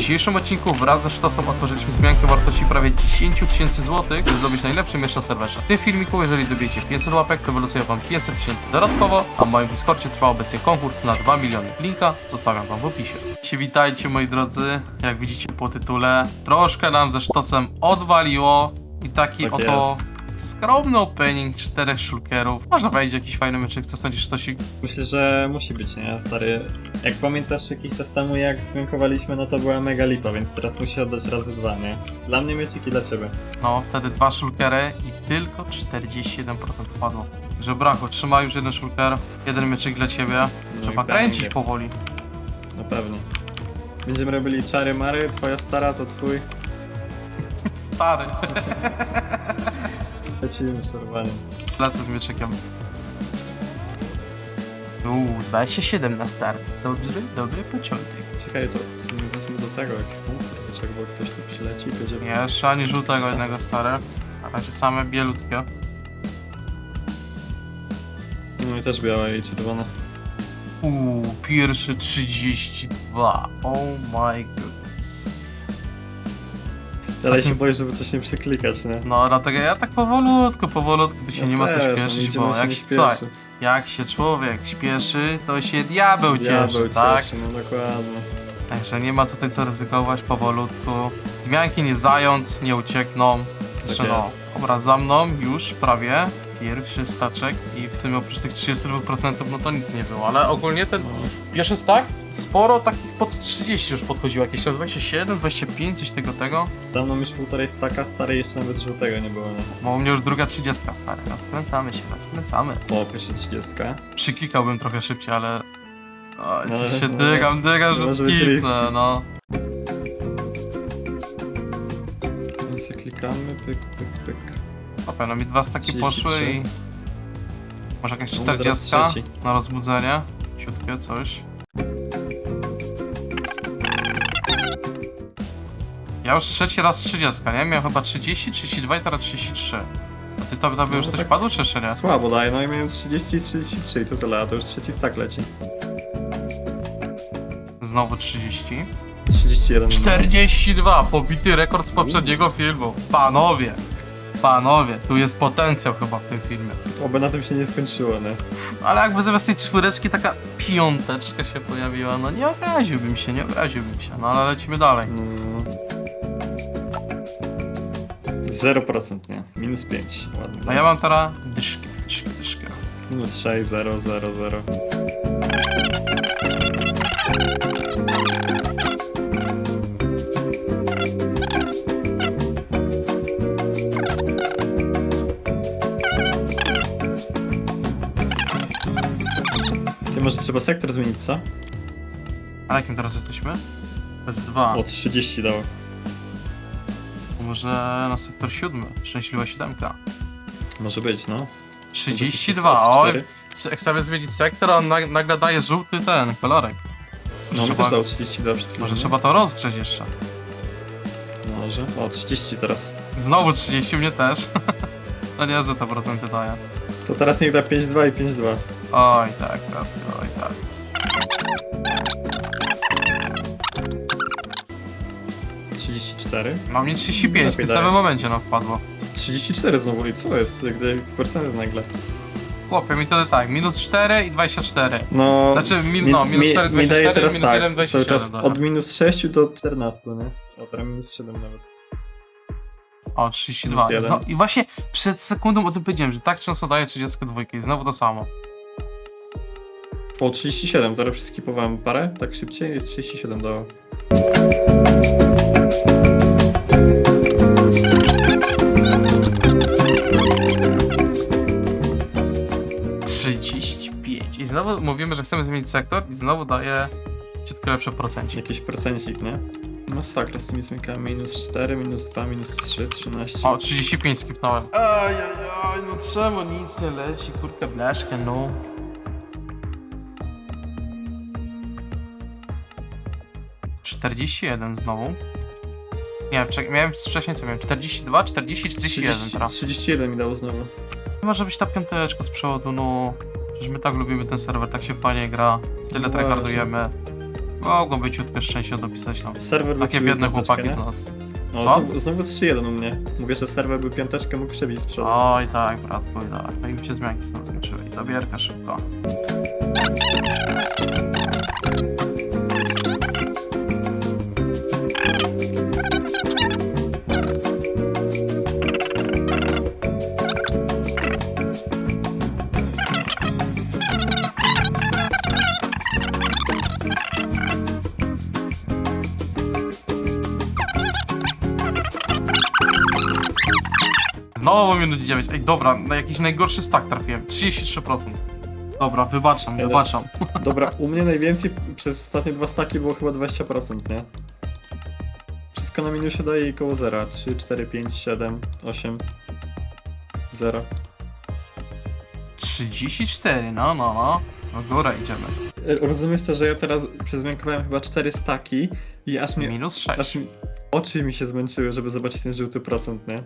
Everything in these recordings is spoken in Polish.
dzisiejszym odcinku wraz ze Sztosem otworzyliśmy zmiankę wartości prawie 10 tysięcy złotych, by zdobyć najlepszy miecz na serwerze. W tym filmiku, jeżeli dobijecie 500 łapek, to wylosuję wam 500 tysięcy dodatkowo, a w moim Discordzie trwa obecnie konkurs na 2 miliony. Linka zostawiam wam w opisie. Witajcie moi drodzy, jak widzicie po tytule, troszkę nam ze Sztosem odwaliło i taki Tak oto skromny opening czterech shulkerów. Można wejść jakiś fajny meczek, co sądzisz Sztosik? Myślę, że musi być, nie? Stary, jak pamiętasz jakiś czas temu, jak zmiankowaliśmy, no to była mega lipa, więc teraz musi oddać razy dwa, nie? Dla mnie mieciki, dla ciebie. No, wtedy dwa shulkery i tylko 47% wpadło. Że brakło, trzyma już jeden shulker, jeden mieczyk dla ciebie. No Trzeba i kręcić powoli. No pewnie. Będziemy robili czary mary, twoja stara to twój. Stary. Lecimy szorowaniem. Lecę z mieczykiem. Uuu, 27 na start. Dobry, dobry początek. Czekaj, to w sumie wezmę do tego jakiś punkt, trochę, bo ktoś tu przyleci i będzie... Jeszcze ani żółtego jednego stary. Na razie same bielutkie. No i też białe i czerwone. Uuu, pierwszy 32. Oh my goodness. Dalej się boję, żeby coś nie przeklikać, nie? No, dlatego ja tak powolutku, powolutku, tu się nie ma co też, no, śpieszyć, idziemy bo się jak nie się, słuchaj, śpieszy. jak się człowiek śpieszy, to się diabeł cieszy, Diabeł tak? cieszy, no dokładnie. Także nie ma tutaj co ryzykować, powolutku. Zmianki nie zając, nie uciekną. Jeszcze no, jest. dobra, za mną już prawie pierwszy staczek i w sumie oprócz tych 32% no to nic nie było, ale ogólnie ten No. pierwszy stack, sporo takich pod 30 już podchodziło, jakieś tam 27, 25, coś tego tego. Dawno już półtorej staka, stary jeszcze nawet żółtego nie było, nie? Bo u mnie już druga 30 stary, rozkręcamy się, rozkręcamy. O, pierwsza trzydziestka. Przyklikałbym trochę szybciej, ale... Oj, No, coś się no, dygam, dygam, że może być skipnę, no. No sobie klikamy, pyk, pyk, pyk. Okej, no mi dwa staki 33. poszły i... Może jakaś No, teraz 40 trzeci. na rozbudzenie? Ciutkie coś. Ja już trzeci raz 30, nie? Miałem chyba 30, 32 i teraz 33. A ty to, to by No, już coś tak. padło, czy jeszcze nie? Słabo daje, no i miałem 30 i 33 i to tyle, a to już trzeci stak leci. Znowu 30. 31. 42! Pobity rekord z poprzedniego filmu. Panowie! Panowie, tu jest potencjał chyba w tym filmie. Oby na tym się nie skończyło, nie? Ale jakby zamiast tej czwóreczki taka piąteczka się pojawiła, no nie obraziłbym się, nie obraziłbym się. No ale lecimy dalej. No. 0% nie, minus 5. Ładnie. A ja mam teraz dyszkę, dyszkę, dyszkę. Minus 6, 0, 0, 0. trzeba sektor zmienić, co? A jakim teraz jesteśmy? S2. O, 30 dało. Może na sektor siódmy. Szczęśliwa siódemka. Może być, no. 32, oj. Jak sobie zmienić sektor, a on nag- nagle daje żółty ten kolorek. No, on trzeba- też dał 32 przed chwilą. Może trzeba to rozgrzeć jeszcze. Może. O, 30 teraz. Znowu 30, mnie też. No nie, że te procenty daje. To teraz niech da 5-2 i 5-2. Oj tak, prawda, 34. No mnie 35, w tym samym momencie nam wpadło. 34 znowu i co jest? Gdy percenty nagle. Chłopie, mi to daje tak, minus 4 i 24. No, Znaczy, mi, no, minus 4, mi, 24, minus tak, 1, cały 27. od minus 6 do 14, nie? O, teraz minus 7 nawet. O, 32. No i właśnie przed sekundą o tym powiedziałem, że tak często daje 32 i znowu to samo. O, 37, teraz skipowałem parę, tak szybciej, jest 37 dało. Znowu mówimy, że chcemy zmienić sektor i znowu daje ciutko lepsze procencie. Jakiś procencik, nie? Masakra z tymi zmiankami. Minus 4, minus 2, minus 3, 13. O, 35 skipnąłem. Ajajaj, no czemu nic nie leci, kurka blaszkę, no. Czterdzieści jeden znowu. Nie, czekaj, miałem wcześniej co miałem? 42, 40, 41 30, teraz. 31 mi dało znowu. Może być ta piąteczka z przodu, no. Przecież my tak lubimy ten serwer, tak się fajnie gra. Tyle No tryhardujemy. Mogło być ciutkę szczęścia dopisać nam. Serwer Takie biedne chłopaki nie? z nas. No, Co? znowu, znowu 3-1 u mnie. Mówię, że serwer by piąteczkę mógł przebić z przodu. Oj tak, bratku, i tak. No i mi się zmianki stąd skończyły. I dobierka szybko. Znowu minus 9. Ej, dobra, na jakiś najgorszy stack trafiłem. 33%. Dobra, wybaczam, Jeden. wybaczam. Dobra, u mnie najwięcej przez ostatnie dwa staki było chyba 20%, nie? Wszystko na minusie daje koło 0. 3, 4, 5, 7, 8, 0. 34, no, no, no. No górę idziemy. E, Rozumiesz to, że ja teraz przezmiankowałem chyba 4 staki i aż mnie Minus 6. Aż mi, oczy mi się zmęczyły, żeby zobaczyć ten żółty procent, nie?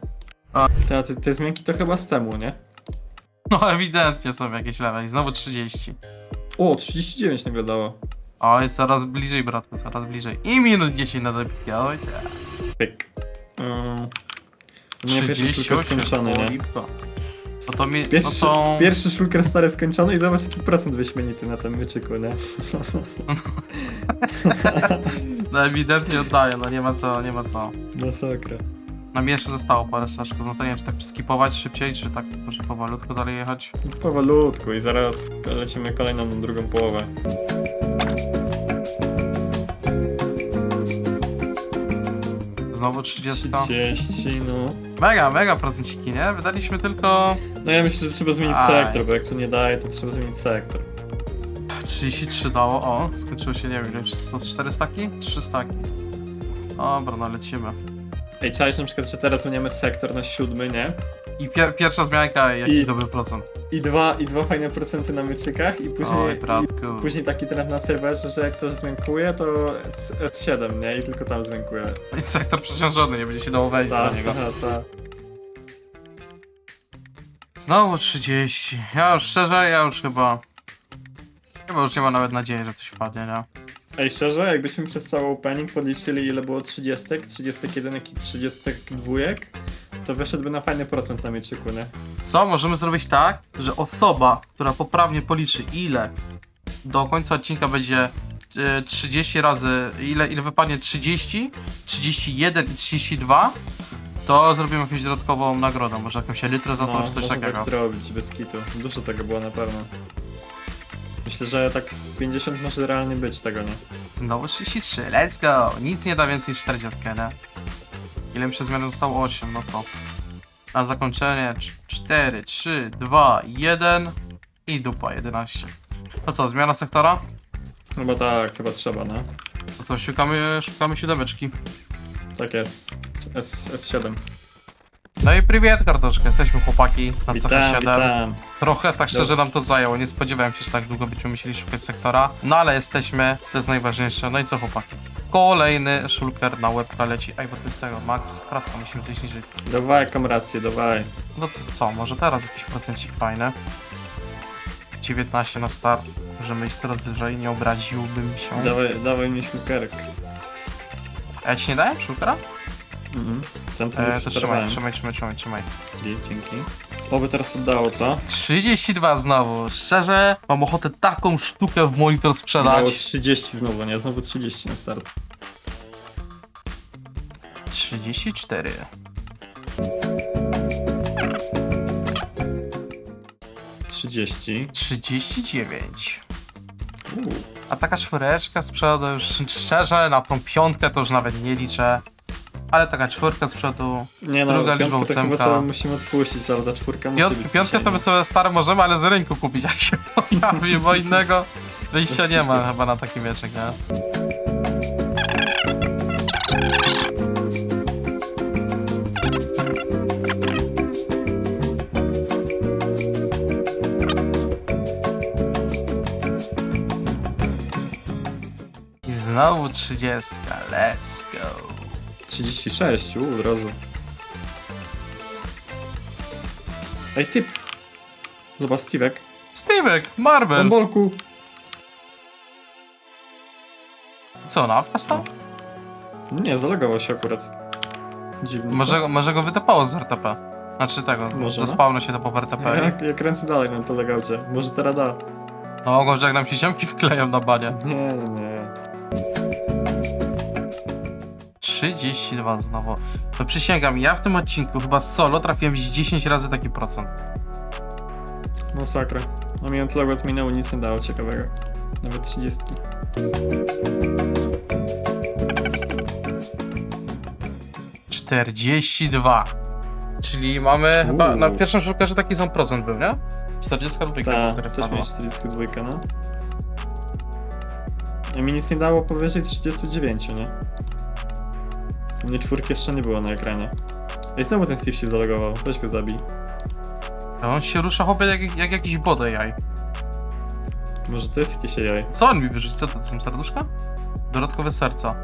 A. Te, te, te zmianki to chyba z temu, nie? No ewidentnie są jakieś lewe i znowu 30. O, 39 nagle dało. Oj, coraz bliżej, bratku, coraz bliżej. I minus 10 na debitkę, oj tak. Pyk. Um, nie, pierwszy szulker 38, skończony, nie? lipa. No to mi, no Pierwszy, to... pierwszy szulker stary skończony i zobacz jaki procent wyśmienity na tym myczyku, nie? No ewidentnie oddaję, no nie ma co, nie ma co. Masakra. Nam jeszcze zostało parę staszków, no to nie wiem, czy tak skipować szybciej, czy tak może powolutku dalej jechać. Powolutku i zaraz lecimy kolejną drugą połowę. Znowu 30. 30, no. Mega, mega procenciki, nie? Wydaliśmy tylko No ja myślę, że trzeba zmienić Aj. sektor, bo jak tu nie daje, to trzeba zmienić sektor. 33 dało, o, skończyło się, nie wiem, czy to 4 staki? 3 staki. Dobra, no lecimy. Ej, czaisz na przykład, że teraz zmieniamy sektor na siódmy, nie? I pier pierwsza zmianka jakiś I- dobry procent. I dwa, I dwa fajne procenty na myczykach i później, bratku. i później taki trend na serwerze, że jak to zmiankuje, to S- S7, nie? I tylko tam zmiankuje. I sektor przeciążony, nie będzie się dało wejść do niego. ta, ta. Znowu 30. Ja już szczerze, ja już chyba... Chyba już nie ma nawet nadziei, że coś wpadnie, nie? Ej, szczerze, jakbyśmy przez cały opening podliczyli ile było 30, 31 i 32, to wyszedłby na fajny procent na mieczyku, nie? Co? Możemy zrobić tak, że osoba, która poprawnie policzy ile do końca odcinka będzie e, 30 razy, ile, ile wypadnie 30, 31 i 32, to zrobimy jakąś dodatkową nagrodę, może jakąś elytrę za to, czy coś można takiego. tak zrobić, bez kitu. Dużo tego było na pewno. Myślę, że tak z 50 może realnie być tego, nie? Znowu 33, let's go! Nic nie da więcej niż 40, nie? Ile mi przez zmianę zostało? 8, no to... Na zakończenie 4, 3, 2, 1 i dupa 11. No co, zmiana sektora? Chyba tak, chyba trzeba, no. No to szukamy, szukamy siódemeczki. Tak jest. S, S7. No i prywiet kartoszka, jesteśmy chłopaki na Witam, CH7. witam. Trochę tak szczerze nam to zajęło, nie spodziewałem się, że tak długo będziemy musieli szukać sektora. No ale jesteśmy, to jest najważniejsze. No i co chłopaki? Kolejny szulker na łebka leci. Ej, bo to jest tego, max, kratka, musimy coś niżej. Dawaj, kam rację, dawaj. No to co, może teraz jakiś procencik fajny. 19 na start, możemy iść coraz wyżej, nie obraziłbym się. Dawaj, dawaj mi ślukerek. A ja ci nie dałem szulkera? Mhm. Ten to E, już to trzymaj, trzymaj, trzymaj, trzymaj, trzymaj. Dzięki. Oby teraz oddało, co? 32 znowu. Szczerze, mam ochotę taką sztukę w monitor Dało sprzedać. 30 znowu, nie? Znowu 30 na start. 34. Trzydzieści. 39. Uuu. A taka czwóreczka z przodu, już szczerze, na tą piątkę to już nawet nie liczę. Ale taka czwórka z przodu. Nie no, Druga liczba ósemka. musimy odpuścić, ale ta czwórka musi Piąt, być piątkę to my sobie stare możemy, ale z rynku kupić, jak się pojawi, bo innego wyjścia nie ma chyba na taki mieczek, nie? Znowu 30. Let's go. 36, uuu, od razu. Ej, typ! Zobacz, Steve'ek. Stevek, Marvel. Bambolku! Co, na stał? Nie, zalogował się akurat. Dziwnie. co? Może, może go wytepało z RTP. Znaczy tego, Może, no. się to w RTP. Jak, jak ręce dalej na to legałcie. Może teraz da. No, może jak nam się ziomki wkleją na banie. Nie, nie, nie. 32 znowu. To przysięgam, ja w tym odcinku chyba solo trafiłem z 10 razy taki procent. Masakra. A mi logot minęło, nic nie dało ciekawego. Nawet 30. czterdzieści-dwa. Czyli mamy chyba na pierwszym szukarze taki sam procent był, nie? 42 Tak, który też wpadło. miałeś 42, no. A mi nic nie dało powyżej 39, nie? U mnie czwórki jeszcze nie było na ekranie. Ej, znowu ten Steve się zalogował. Weź go zabij. To on się rusza chłopie jak, jak jakiś jaj. Może to jest jakieś AI. Co on mi wyrzuci? Co to, to są serduszka? Dodatkowe serca.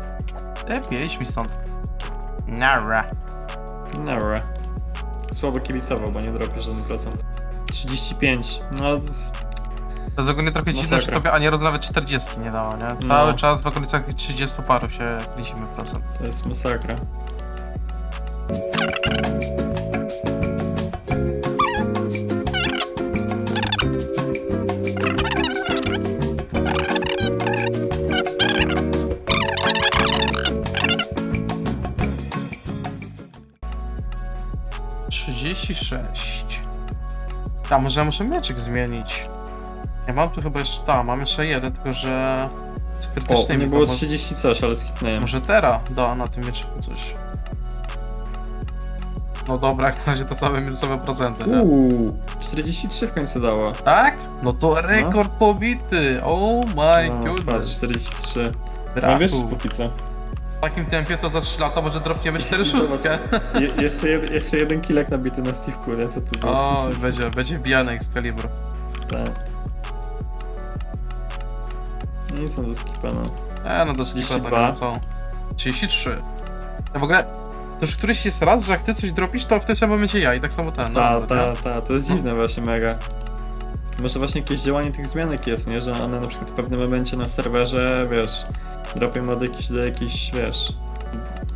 Lepiej, idź mi stąd. Nara. Dobra. Słabo kibicował, bo nie dropię żaden procent. 35. No ale to jest... To jest ogólnie trochę dziwne, że Masakra. tobie ani razu nawet 40 nie dało, nie? No. Cały czas w okolicach tych 30 paru się kręcimy procent. To jest masakra. Trzydzieści sześć. A może ja muszę mieczyk zmienić? Ja mam tu chyba jeszcze, ta, mam jeszcze jeden, tylko że z O, krytycznymi. nie to było mo- 30 coś, ale skipnąłem. Może teraz da na tym mieczyku coś. No dobra, jak na razie to same minusowe procenty, nie? Uuu, 43 w końcu dało. Tak? No to rekord pobity! Oh my No, patrz, goodness. 43. No wiesz, póki co. W takim tempie to za 3 lata może dropniemy 4 Zobacz. szóstkę. Je, jeszcze, jed, jeszcze jeden kilek nabity na Steve'ku, nie? Co tu było? O, będzie, będzie wbijany Excalibur. Tak. Nic no do skipa, no. E, no do skipa to 32. nie ma co. 33. Ja w ogóle, to już któryś jest raz, że jak ty coś dropisz, to w tym samym momencie ja i tak samo ten. Ta, no, ta, nie? ta, to jest dziwne właśnie mega. Może właśnie jakieś działanie tych zmianek jest, nie? Że one na przykład w pewnym momencie na serwerze, wiesz, dropią od jakichś do jakichś, wiesz,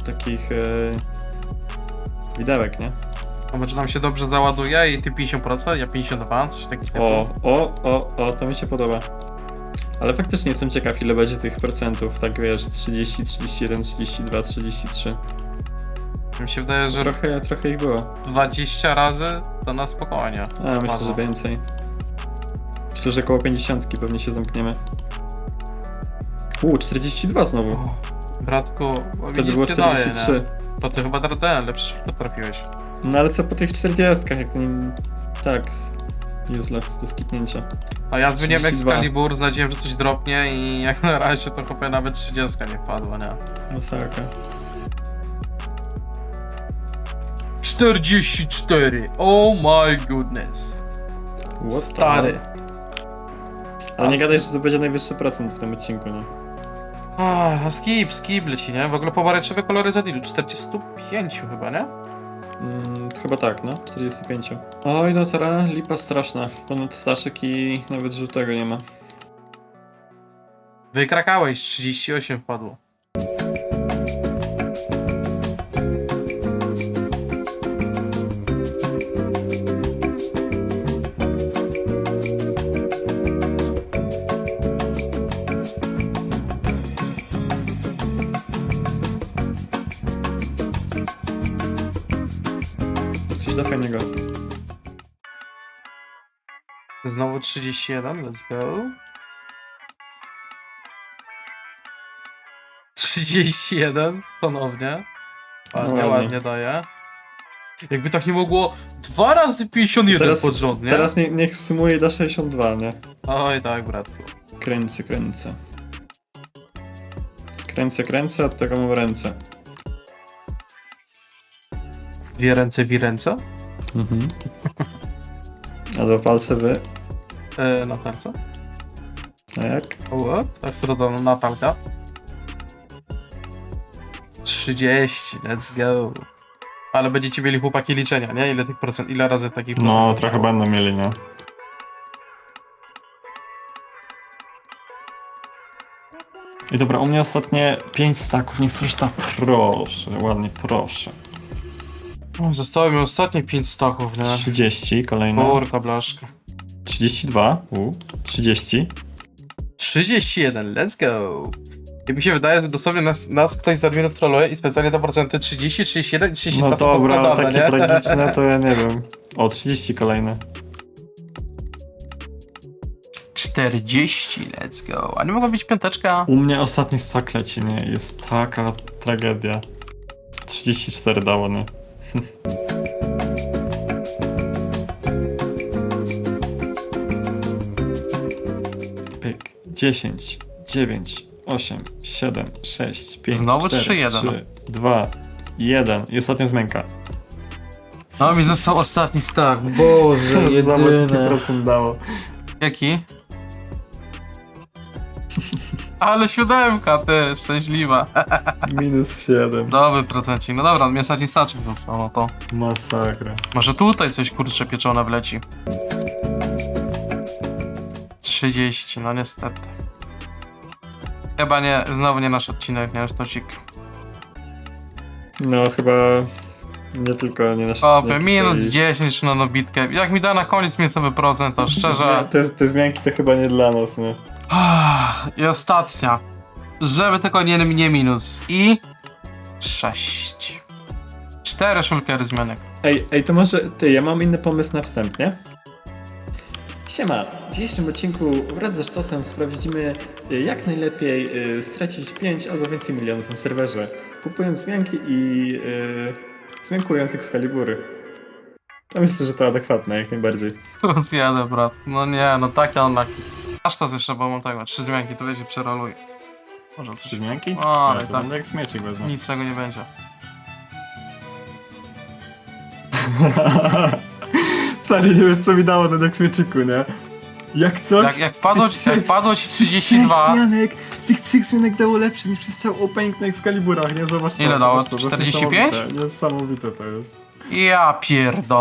takich e, widełek, nie? A może nam się dobrze załaduje i ty 50%, ja 52%, coś takiego. O, o, o, o, to mi się podoba. Ale faktycznie jestem ciekaw, ile będzie tych procentów, tak wiesz, 30, 31, 32, 33. Mi się wydaje, że Trochę, trochę ich było. 20 razy to na spokojnie. A, myślę, Padło. że więcej. Myślę, że koło 50 pewnie się zamkniemy. Uuu, 42 znowu. Bratku, Wtedy nic było nie daje, 43. nie? To ty chyba ten lepszy szybko trafiłeś. No ale co po tych 40, jak to nie... Tak. Useless do skipnięcia. A ja zmieniłem 32. Excalibur, znalazłem, że coś dropnie i jak na razie to chyba nawet 30 nie wpadła, nie? Masakra. 44! Oh my goodness! What the Stary. hell? Ale nie gadaj, że to będzie najwyższy procent w tym odcinku, nie? Ah, skip, skip leci, nie? W ogóle pomarańczowe kolory za dealu, 45 chyba, nie? Mm, chyba tak, no. 45. Oj, no teraz lipa straszna. Ponad Staszek i nawet żółtego nie ma. Wykrakałeś, 38 wpadło. Znowu 31, let's go. 31 ponownie. Ładnie, No ładnie. ładnie daje. Jakby tak nie mogło dwa razy 51 Teraz- pod rząd, nie? Teraz nie, niech sumuje do 62, nie? Oj tak, bratku. Kręcę, kręcę. Kręcę, kręcę, od tego mam ręce. Dwie ręce, wi ręce. Mhm. A do palce wy? E, Natalca. A jak? O, tak to dodano Natalka. 30, let's go. Ale będziecie mieli chłopaki liczenia, nie? Ile tych procent, ile razy takich procent? No, trochę będą mieli, nie? I dobra, u mnie ostatnie 5 staków, niech coś tam, proszę, ładnie, proszę. O, Zostało mi ostatnie 5 staków, nie? 30, kolejne. Kurka blaszka. 32, u, 30. 31, let's go. I mi się wydaje, że dosłownie nas, nas ktoś z adminów troluje i specjalnie te procenty 30, 31 i 32 No są dobra, takie nie? tragiczne to ja nie wiem. O, 30 kolejne. 40, let's go. A nie mogła być piąteczka? U mnie ostatni stak leci, nie? Jest taka tragedia. 34 dało, nie? Pyk. 10, 9, 8, 7, 6, 5, Znowu 4, 3-1. 3, 2, 1 i ostatnia zmianka. No mi został ostatni stack, boże, Zobacz jaki procent dało. Jaki? Ale siódemka ty, szczęśliwa. Minus 7. Dobry procencik, no dobra, mi ostatni staczek został, no to. Masakra. Może tutaj coś kurczę pieczone wleci. 30, no niestety. Chyba nie, znowu nie nasz odcinek, nie, Sztocik. No chyba nie tylko nie nasz Opie, odcinek, minus tylko i- 10 na nobitkę. Jak mi da na koniec miejscowy procent, to szczerze... Te, te zmianki to chyba nie dla nas, nie? Ah, I ostatnia. Żeby tylko nie, nie minus. I... 6. Cztery szulkery zmianek. Ej, ej, to może ty, ja mam inny pomysł na wstęp, nie? Siema, w dzisiejszym odcinku wraz ze Sztosem sprawdzimy y, jak najlepiej y, stracić 5 albo więcej milionów na serwerze, kupując zmianki i y, zmiankując Excalibury. To myślę, że to adekwatne, jak najbardziej. Tu zjadę, brat. No nie, no takie unlucky. Aż to jeszcze, bo mam tego, trzy zmianki, to wiecie, przeroluj. Może coś... zmianki? O, ale tak. jak wezmę. Nic z tego nie będzie. Stary, nie wiesz co mi dało ten jak smieczyku, nie? Jak coś... Jak, jak wpadło, tych jak wpadło ci z tych 32, trzech zmianek, z tych trzech zmianek dało lepszy niż przez cały opening na Excaliburach, nie? Zobacz to, Ile dało? zobacz to, to jest 45? Niesamowite, niesamowite to jest. ja pierdolę.